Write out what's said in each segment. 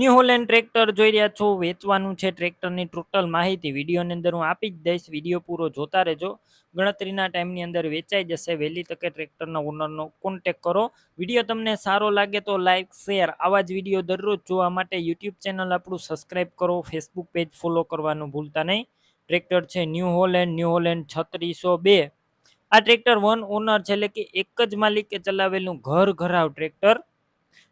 New Holland tractor જોઈ રહ્યા છો, વેચવાનું છે ટ્રેક્ટરની ટોટલ માહિતી. વિડીયોની અંદર હું આપી જ દઈશ, વીડિયો પૂરો જોતા રહેજો. ગણતરીના ટાઈમની અંદર વેચાઈ જશે, વહેલી તકે ટ્રેક્ટરના ઓનરનો કોન્ટેક કરો. વીડિયો તમને સારો લાગે તો લાઇક શેર આવા જ વીડિયો દરરોજ જોવા માટે યુટ્યુબ ચેનલ આપણું સબસ્ક્રાઈબ કરો ફેસબુક પેજ ફોલો કરવાનું ભૂલતા નહીં. ટ્રેક્ટર છે ન્યૂ હોલેન્ડ ન્યૂ હોલેન્ડ છત્રીસો બે. આ ટ્રેક્ટર વન ઓનર છે, એટલે કે એક જ માલિકે ચલાવેલું ઘર ઘરાવ ટ્રેક્ટર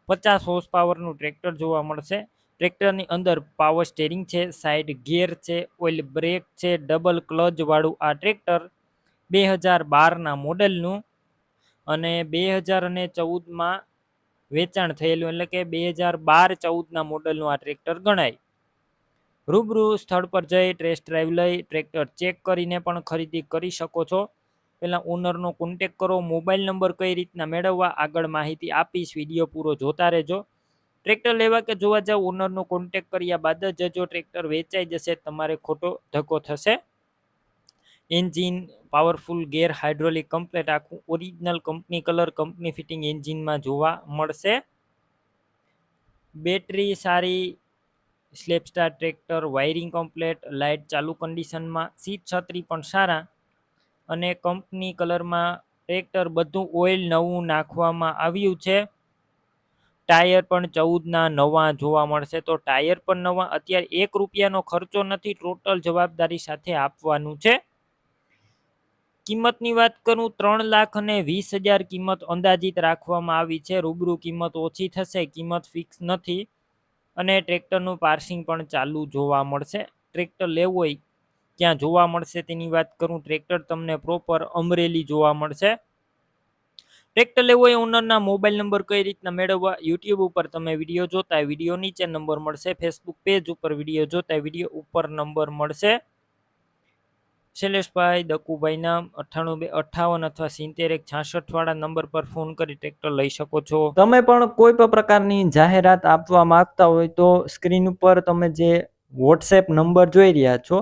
પચાસ હોર્સ પાવરનું ટ્રેક્ટર જોવા મળશે. ટ્રેક્ટરની અંદર પાવર સ્ટેરિંગ છે સાઈડ ગિયર છે ઓઇલ બ્રેક છે ડબલ ક્લચ વાળું આ ટ્રેક્ટર બે હજાર બારના મોડલનું અને બે હજાર અને ચૌદમાં વેચાણ થયેલું, એટલે કે બે હજાર બાર ચૌદના મોડલનું આ ટ્રેક્ટર ગણાય. રૂબરૂ સ્થળ પર જઈ ટેસ્ટ ડ્રાઈવ લઈ ટ્રેક્ટર ચેક કરીને પણ ખરીદી કરી શકો છો. પહેલાં ઓનરનો કોન્ટેક કરો મોબાઈલ નંબર કઈ રીતના મેળવવા, આગળ માહિતી આપીશ વીડિયો પૂરો જોતા રહેજો. ટ્રેક્ટર લેવા કે જોવા જાવ ઓનરનો કોન્ટેક કર્યા બાદ જ જો ટ્રેક્ટર વેચાઈ જશે, તમારે ખોટો ધક્કો થશે. Engine powerful gear hydraulic complete આખું original company colour company fitting એન્જિનમાં જોવા મળશે. બેટરી સારી સ્લેપસ્ટાર ટ્રેક્ટર વાયરિંગ કમ્પ્લેટ લાઇટ ચાલુ કન્ડિશનમાં સીટ છત્રી પણ સારા. અને કંપની કલરમાં ટ્રેક્ટર બધું ઓઇલ નવું નાખવામાં આવ્યું છે. ટાયર પણ ચૌદના નવા જોવા મળશે. તો ટાયર પણ નવા, અત્યારે એક રૂપિયાનો ખર્ચો નથી, ટોટલ જવાબદારી સાથે આપવાનું છે. કિંમતની વાત કરું, ત્રણ લાખ અને વીસ હજાર કિંમત અંદાજિત રાખવામાં આવી છે. રૂબરૂ કિંમત ઓછી થશે, કિંમત ફિક્સ નથી અને ટ્રેક્ટરનું પાર્સિંગ પણ ચાલુ જોવા મળશે. ટ્રેક્ટર લેવું હોય ક્યાં જોવા મળશે તેની વાત કરું, ટ્રેક્ટર તમને પ્રોપર અમરેલી જોવા મળશે. ટ્રેક્ટર લેવો એ ઓનરના મોબાઈલ નંબર કઈ રીતના મેળવવા યુટ્યુબ ઉપર તમે વીડિયો જોતા વીડિયો નીચે નંબર મળશે ફેસબુક પેજ ઉપર વીડિયો જોતા વીડિયો ઉપર નંબર મળશે. શૈલેષભાઈ દકુભાઈ નામ અઠ્ઠાણું બે, અઠ્ઠાવન અથવા સિત્તેર એક છાસઠ વાળા નંબર પર ફોન કરી ટ્રેક્ટર લઈ શકો છો. તમે પણ કોઈ પણ પ્રકારની જાહેરાત આપવા માંગતા હોય તો સ્ક્રીન ઉપર તમે જે વોટ્સએપ નંબર જોઈ રહ્યા છો